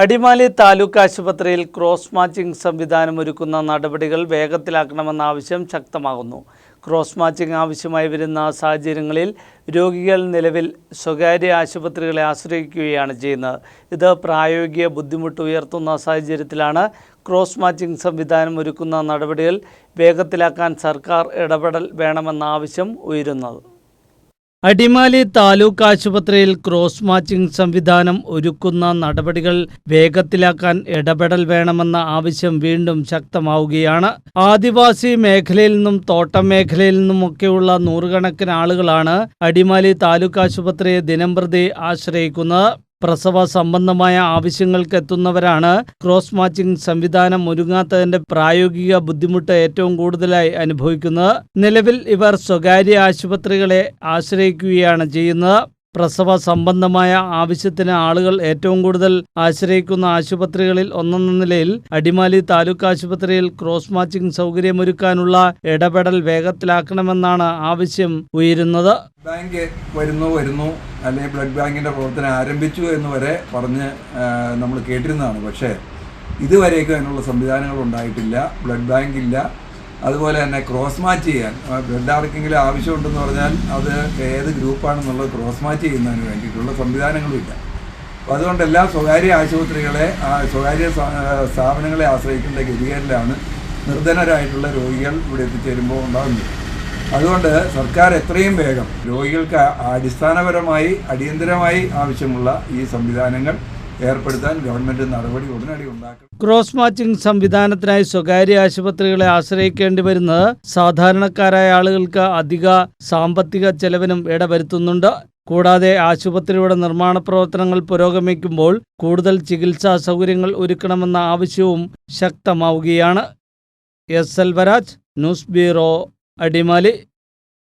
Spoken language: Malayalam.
അടിമാലി താലൂക്ക് ആശുപത്രിയിൽ ക്രോസ് മാച്ചിംഗ് സംവിധാനം ഒരുക്കുന്ന നടപടികൾ വേഗത്തിലാക്കണമെന്ന ആവശ്യം ശക്തമാകുന്നു. ക്രോസ് മാച്ചിംഗ് ആവശ്യമായി വരുന്ന സാഹചര്യങ്ങളിൽ രോഗികൾ നിലവിൽ സ്വകാര്യ ആശുപത്രികളെ ആശ്രയിക്കുകയാണ് ചെയ്യുന്നത്. ഇത് പ്രായോഗിക ബുദ്ധിമുട്ട് ഉയർത്തുന്ന സാഹചര്യത്തിലാണ് ക്രോസ് മാച്ചിംഗ് സംവിധാനം ഒരുക്കുന്ന നടപടികൾ വേഗത്തിലാക്കാൻ സർക്കാർ ഇടപെടൽ വേണമെന്ന ആവശ്യം ഉയരുന്നത്. അടിമാലി താലൂക്ക് ആശുപത്രിയിൽ ക്രോസ് മാച്ചിംഗ് സംവിധാനം ഒരുക്കുന്ന നടപടികൾ വേഗത്തിലാക്കാൻ ഇടപെടൽ വേണമെന്ന ആവശ്യം വീണ്ടും ശക്തമാവുകയാണ്. ആദിവാസി മേഖലയിൽ നിന്നും തോട്ടം മേഖലയിൽ നിന്നുമൊക്കെയുള്ള നൂറുകണക്കിന് ആളുകളാണ് അടിമാലി താലൂക്ക് ആശുപത്രിയെ ദിനംപ്രതി ആശ്രയിക്കുന്നത്. പ്രസവ സംബന്ധമായ ആവശ്യങ്ങൾക്ക് എത്തുന്നവരാണ് ക്രോസ് മാച്ചിംഗ് സംവിധാനം ഒരുങ്ങാത്തതിന്റെ പ്രായോഗിക ബുദ്ധിമുട്ട് ഏറ്റവും കൂടുതലായി അനുഭവിക്കുന്നത്. നിലവിൽ ഇവർ സ്വകാര്യ ആശുപത്രികളെ ആശ്രയിക്കുകയാണ് ചെയ്യുന്നത്. പ്രസവ സംബന്ധമായ ആവശ്യത്തിന് ആളുകൾ ഏറ്റവും കൂടുതൽ ആശ്രയിക്കുന്ന ആശുപത്രികളിൽ ഒന്നെന്ന നിലയിൽ അടിമാലി താലൂക്ക് ആശുപത്രിയിൽ ക്രോസ് മാച്ചിംഗ് സൗകര്യമൊരുക്കാനുള്ള ഇടപെടൽ വേഗത്തിലാക്കണമെന്നാണ് ആവശ്യം ഉയരുന്നത്. ബാങ്ക് വരുന്നു വരുന്നു. അല്ലെങ്കിൽ ബ്ലഡ് ബാങ്കിന്റെ പ്രവർത്തനം ആരംഭിച്ചു എന്ന് വരെ പറഞ്ഞ് നമ്മൾ കേട്ടിരുന്നതാണ്. പക്ഷേ ഇതുവരേക്കും അതിനുള്ള സംവിധാനങ്ങൾ ഉണ്ടായിട്ടില്ല. ബ്ലഡ് ബാങ്ക് ഇല്ല. അതുപോലെ തന്നെ ക്രോസ് മാച്ച് ചെയ്യാൻ. ബ്ലഡ് ആർക്കെങ്കിലും ആവശ്യമുണ്ടെന്ന് പറഞ്ഞാൽ അത് ഏത് ഗ്രൂപ്പാണെന്നുള്ളത് ക്രോസ് മാച്ച് ചെയ്യുന്നതിന് വേണ്ടിയിട്ടുള്ള സംവിധാനങ്ങളുമില്ല അപ്പോൾ അതുകൊണ്ട് എല്ലാ സ്വകാര്യ ആശുപത്രികളെ സ്വകാര്യ സ്ഥാപനങ്ങളെ ആശ്രയിക്കേണ്ട ഗതികേടിലാണ് നിർധനരായിട്ടുള്ള രോഗികൾ ഇവിടെ എത്തിച്ചേരുമ്പോൾ ഉണ്ടാകുന്നത് അതുകൊണ്ട് സർക്കാർ എത്രയും വേഗം രോഗികൾക്ക് അടിസ്ഥാനപരമായി അടിയന്തരമായി ആവശ്യമുള്ള ഈ സംവിധാനങ്ങൾ ഏർപ്പെടുത്താൻ ഗവൺമെന്റ് നടപടി ഉടനടി ഉണ്ടാക്കും. ക്രോസ് മാച്ചിംഗ് സംവിധാനത്തിനായി സ്വകാര്യ ആശുപത്രികളെ ആശ്രയിക്കേണ്ടി വരുന്നത് സാധാരണക്കാരായ ആളുകൾക്ക് അധിക സാമ്പത്തിക ചെലവിനും ഇടവരുത്തുന്നുണ്ട്. കൂടാതെ ആശുപത്രിയുടെ നിർമ്മാണ പ്രവർത്തനങ്ങൾ പുരോഗമിക്കുമ്പോൾ കൂടുതൽ ചികിത്സാ സൗകര്യങ്ങൾ ഒരുക്കണമെന്ന ആവശ്യവും ശക്തമാവുകയാണ്. S. Elvaraj news bureau Adimali.